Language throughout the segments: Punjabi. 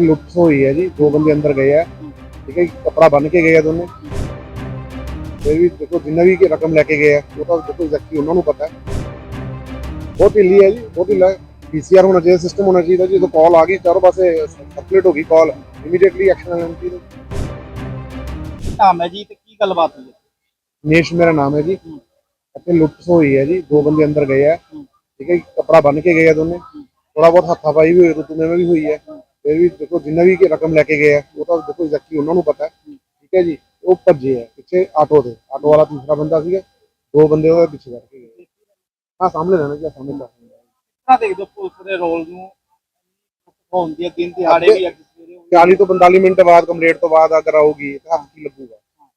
ਇੱਥੇ ਲੁੱਟ ਹੋਈ ਹੈ ਜੀ ਦੋ ਬੰਦੇ ਅੰਦਰ ਗਏ ਆ ਠੀਕ ਹੈ ਕੱਪੜਾ ਬੰਨ ਕੇ ਗਏ ਆ ਦੋਨੇ। ਫਿਰ ਵੀ ਦੇਖੋ ਜਿੰਨਾ ਵੀ ਰਕਮ ਲੈ ਕੇ ਗਏ ਆ ਉਹ ਤਾਂ ਦੇਖੋ ਐਗਜ਼ੈਕਟਲੀ ਉਹਨਾਂ ਨੂੰ ਪਤਾ ਬਹੁਤ ਢਿੱਲੀ ਹੈ ਜੀ ਬਹੁਤ ਢਿੱਲਾ ਪੀਸੀਆਰ ਹੋਣਾ ਚਾਹੀਦਾ ਸਿਸਟਮ ਹੋਣਾ ਚਾਹੀਦਾ ਜੀ ਜਦੋਂ ਕਾਲ ਆ ਗਈ ਚਾਰੋਂ ਪਾਸੇ ਸਰਕੂਲੇਟ ਹੋ ਗਈ ਕਾਲ ਇਮੀਡੀਏਟਲੀ ਐਕਸ਼ਨ ਲੈਣਾ ਚਾਹੀਦਾ ਨਾਮ ਹੈ ਜੀ ਤੇ ਕੀ ਗੱਲਬਾਤ ਹੋਈ ਹੈ? ਨੇਸ਼ ਮੇਰਾ ਨਾਮ ਹੈ ਜੀ। ਇੱਥੇ ਲੁੱਟ ਹੋਈ ਹੈ ਜੀ ਦੋ ਬੰਦੇ ਅੰਦਰ ਗਏ ਆ ਠੀਕ ਹੈ ਕੱਪੜਾ ਬੰਨ ਕੇ ਗਏ ਆ ਦੋਨੇ। ਥੋੜਾ ਬਹੁਤ ਹੱਥਾਪਾਈ ਵੀ ਹੋਈ ਰੁਤੂ ਵੀ ਹੋਈ ਹੈ। ਫਿਰ ਵੀ ਦੇਖੋ ਜਿੰਨਾ ਵੀ ਰਕਮ ਲੈ ਕੇ ਗਏ ਆ ਉਹ ਤਾਂ ਦੇਖੋ ਐਗਜ਼ੈਕਟਲੀ ਉਹਨਾਂ ਨੂੰ ਪਤਾ ਠੀਕ ਹੈ ਜੀ? ਉਹ ਭੱਜੇ ਆ ਪਿੱਛੇ ਆਟੋ ਦੇ ਆਟੋ ਵਾਲਾ ਤੀਸਰਾ ਬੰਦਾ ਸੀਗਾ ਦੋ ਬੰਦੇ ਉਹਦੇ ਪਿੱਛੇ ਬੈਠ ਕੇ ਗਏ। ਹਾਂ ਸਾਹਮਣੇ ਰਹਿਣਾ ਜੀ ਸਾਹਮਣੇ ਤਾਂ ਕਿਹੜਾ ਦੇਖਦੇ ਪੁਲਿਸ ਦੇ ਰੋਲ ਨੂੰ ਹੁੰਦੀ ਹੈ ਦਿਨ ਦਿਹਾੜੇ ਵੀ ਅੱਜ ਸਵੇਰੇ ਹੋਈ 40 ਤੋਂ 45 ਮਿੰਟ ਬਾਅਦ ਕੰਪਲੀਟ ਤੋਂ ਬਾਅਦ ਅਗਰ ਆਊਗੀ ਤਾਂ ਹੱਥ ਕੀ ਲੱਗੂਗਾ?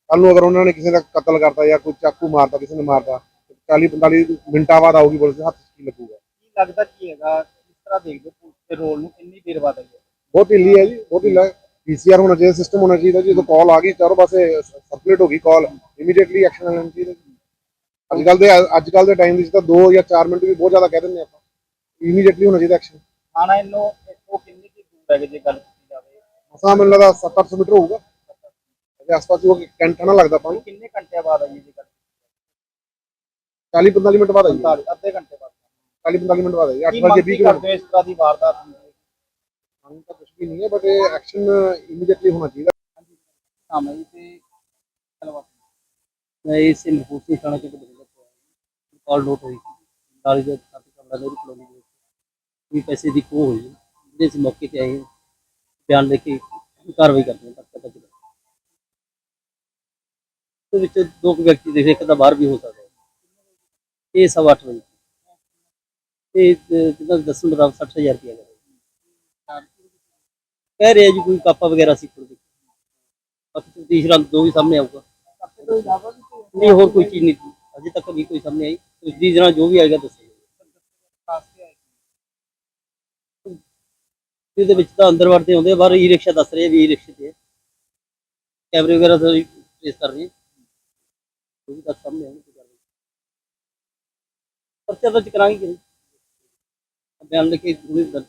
ਕੱਲ ਨੂੰ ਅਗਰ ਉਹਨਾਂ ਨੇ ਕਿਸੇ ਦਾ ਕਤਲ ਕਰਤਾ ਜਾਂ ਕੋਈ ਚਾਕੂ ਮਾਰਤਾ ਕਿਸੇ ਨੇ ਮਾਰਤਾ 40 45 ਮਿੰਟਾਂ ਬਾਅਦ ਆਊਗੀ ਪੁਲਿਸ ਦੇ ਹੱਥ ਕੀ ਲੱਗੂਗਾ? ਕੀ ਲੱਗਦਾ ਕੀ ਹੈਗਾ? ਕਿਸ ਤਰ੍ਹਾਂ ਦੇਖਦੇ ਪੁਲਿਸ ਦੇ ਰੋਲ ਨੂੰ ਇੰਨੀ ਦੇਰ ਬਾਅਦ ਆਈ ਬਹੁਤ ਢਿੱਲੀ ਹੈ ਜੀ ਬਹੁਤ ਢਿੱਲਾ ਹੈ। ਪੀਸੀਆਰ ਹੋਣਾ ਚਾਹੀਦਾ ਸਿਸਟਮ ਹੋਣਾ ਚਾਹੀਦਾ ਜੀ ਜਦੋਂ ਕਾਲ ਆ ਗਈ ਚਾਰੋਂ ਪਾਸੇ ਸਰਕੂਲੇਟ ਹੋ ਗਈ ਕਾਲ ਇਮੀਡੀਏਟਲੀ ਐਕਸ਼ਨ ਲੈਣਾ ਚਾਹੀਦਾ ਅੱਜ ਕੱਲ ਦੇ ਅੱਜ ਕੱਲ ਦੇ ਟਾਈਮ ਵਿੱਚ ਤਾਂ 2 ਜਾਂ 4 ਮਿੰਟ ਵੀ ਬਹੁਤ ਜ਼ਿਆਦਾ ਕਹਿ ਦਿੰਦੇ ਆਪਾਂ। ਇਮੀਡੀਏਟਲੀ ਹੋਣਾ ਚਾਹੀਦਾ ਐਕਸ਼ਨ ਥਾਣਾ ਇਹਨੂੰ ਇੱਥੋਂ ਕਿੰਨੀ ਕੀ ਦੂਰ ਹੈਗੇ ਜੇ ਗੱਲ ਕੀਤੀ ਜਾਵੇ? ਮਸਾਂ ਮੈਨੂੰ ਲੱਗਦਾ 7-800 ਮੀਟਰ ਹੋਊਗਾ। ਇਹਦੇ ਆਸ-ਪਾਸ ਹੀ ਉਹ ਘੰਟਾ ਨਾ ਲੱਗਦਾ ਪਾਣੀ ਕਿੰਨੇ ਘੰਟੇ ਬਾਅਦ ਆਈ ਹੈ ਜੀ ਗੱਲ 40-45 ਮਿੰਟ ਬਾਅਦ ਆਈ 45 ਅੱਧੇ ਘੰਟੇ ਬਾਅਦ। 40-45 ਮਿੰਟ ਬਾਅਦ ਆਈ 8 ਕੀ ਵਜੇ ਮੰਗ 20 ਕੀ ਕਰਦੇ ਹੋ ਇਸ ਤਰ੍ਹਾਂ ਦੀ ਵਾਰਦਾਤ ਹੁੰਦੀ ਕਾਨੂੰਨ ਤਾਂ ਕੁਝ ਵੀ ਨਹੀਂ ਹੈ ਬਟ ਐਕਸ਼ਨ ਇਮੀਡੀਏਟਲੀ ਹੋਣਾ ਚਾਹੀਦਾ। ਸਮੇਂ ਤੇ ਚਲਵਾ ਮੈਂ ਇਸ ਇੰਪੋਸੀ ਥਾਣਾ ਚ ਬਦਲਦਾ ਪਿਆ ਕਾਲ ਨੋਟ ਹੋਈ ਨਾਲ ਜਦ ਕਾਫੀ ਕਮਰਾ ਦੇ ਕਲੋਨੀ ਦੇ ਵੀ ਪੈਸੇ ਦੀ ਕੋ ਹੋਈ ਜਿਹਦੇ ਅਸੀਂ ਮੌਕੇ ਤੇ ਆਏ ਬਿਆਨ ਲੈ ਕੇ ਕਾਰਵਾਈ ਕਰਦੇ ਹਾਂ, ਤੱਕ ਪਤਾ ਚੱਲਿਆ ਤੇ ਵਿੱਚ ਦੋ ਕੁ ਵਿਅਕਤੀ ਦੇਖੇ, ਇੱਕ ਤਾਂ ਬਾਹਰ ਵੀ ਹੋ ਸਕਦਾ ਇਹ 8:30 ਵਜੇ। ਤੇ ਜਿੰਨਾ 10 ਮੁਤਾਬਕ 60000 ਰੁਪਏ ਕਹਿ ਰਿਹਾ ਜੀ ਕੋਈ ਕਾਪਾ ਵਗੈਰਾ ਸੀ ਕੋਲ ਬਾਕੀ ਤੀਸਰਾ ਜੋ ਵੀ ਸਾਹਮਣੇ ਆਊਗਾ। ਨਹੀਂ, ਹੋਰ ਕੋਈ ਚੀਜ਼ ਨਹੀਂ ਅਜੇ ਤੱਕ ਨਹੀਂ ਕੋਈ ਸਾਹਮਣੇ ਆਈ। ਉਸ ਦੀ ਜਨਾ ਜੋ ਵੀ ਆਏਗਾ ਦੱਸੇਗਾ ਇਹਦੇ ਵਿੱਚ ਤਾਂ ਅੰਦਰ ਵੜਦੇ ਆਉਂਦੇ ਬਾਹਰ ਈ ਰਿਕਸ਼ਾ ਦੱਸ ਰਹੇ ਵੀ ਈ ਰਿਕਸ਼ੇ ਤੇ ਕੈਮਰੇ ਵਗੈਰਾ ਤੋਂ ਟ੍ਰੇਸ ਕਰ ਰਹੇ ਉਹ ਵੀ ਤਾਂ ਸਾਹਮਣੇ ਆਉਣਗੇ। ਕਰ ਰਹੇ ਪਰਚਾ ਦਰਜ ਕਰਾਂਗੇ ਕਿ ਨਹੀਂ? ਬਿਆਨ ਲਿਖੇ ਉਹਨੇ ਦਰਜ